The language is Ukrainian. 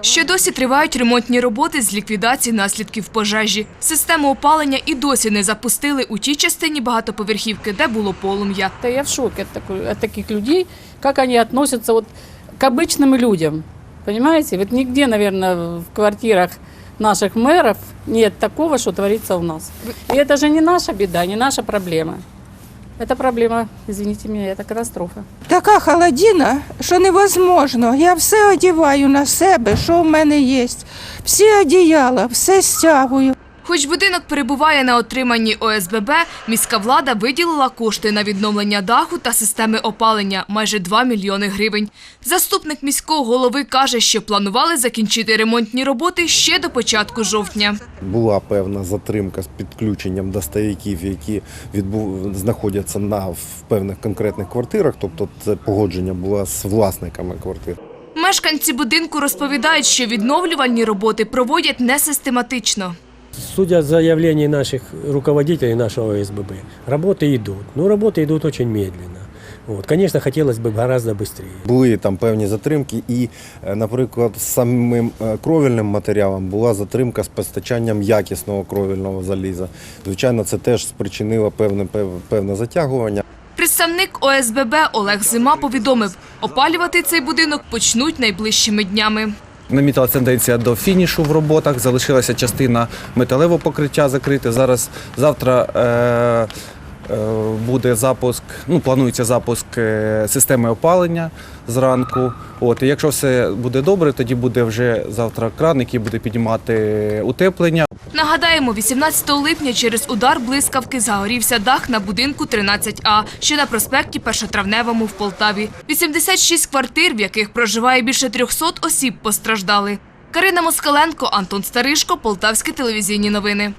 Ще досі тривають ремонтні роботи з ліквідації наслідків пожежі. Систему опалення і досі не запустили у тій частині багатоповерхівки, де було полум'я. Да я в шоке от, такой- от таких людей, как они относятся вот к обычным людям. Понимаете? Вот нигде, наверное, в квартирах наших мэров нет такого, что творится у нас. И это же не наша беда, не наша проблема. Это проблема, извините меня, это катастрофа. Така холодина, що невозможно. Я все одіваю на себе, що в мене є. Всі одіяла, все стягую. Хоч будинок перебуває на отриманні ОСББ, міська влада виділила кошти на відновлення даху та системи опалення – майже 2 мільйони гривень. Заступник міського голови каже, що планували закінчити ремонтні роботи ще до початку жовтня. Була певна затримка з підключенням доставників, які відбув... знаходяться на в певних конкретних квартирах, тобто це погодження було з власниками квартир. Мешканці будинку розповідають, що відновлювальні роботи проводять несистематично. Судя с заявлений наших руководителей нашего СББ, работы идут. Но работы идут очень медленно. Вот. Конечно, хотелось бы гораздо быстрее. Були там певні затримки, і, е, наприклад, з самим е, кровельним матеріалом була затримка з постачанням якісного кровельного заліза. Звичайно, це теж спричинило певне пев- певне затягування. Представник ОСББ Олег Зима повідомив, опалювати цей будинок почнуть найближчими днями. Намітилася тенденція до фінішу в роботах. Залишилася частина металевого покриття закрити. Зараз завтра е, е, буде запуск. Ну планується запуск е, системи опалення зранку. От і якщо все буде добре, тоді буде вже завтра кран, який буде піднімати утеплення. Нагадаємо, 18 липня через удар блискавки загорівся дах на будинку 13А, що на проспекті Першотравневому в Полтаві. 86 квартир, в яких проживає більше 300 осіб, постраждали. Карина Москаленко, Антон Старишко, Полтавські телевізійні новини.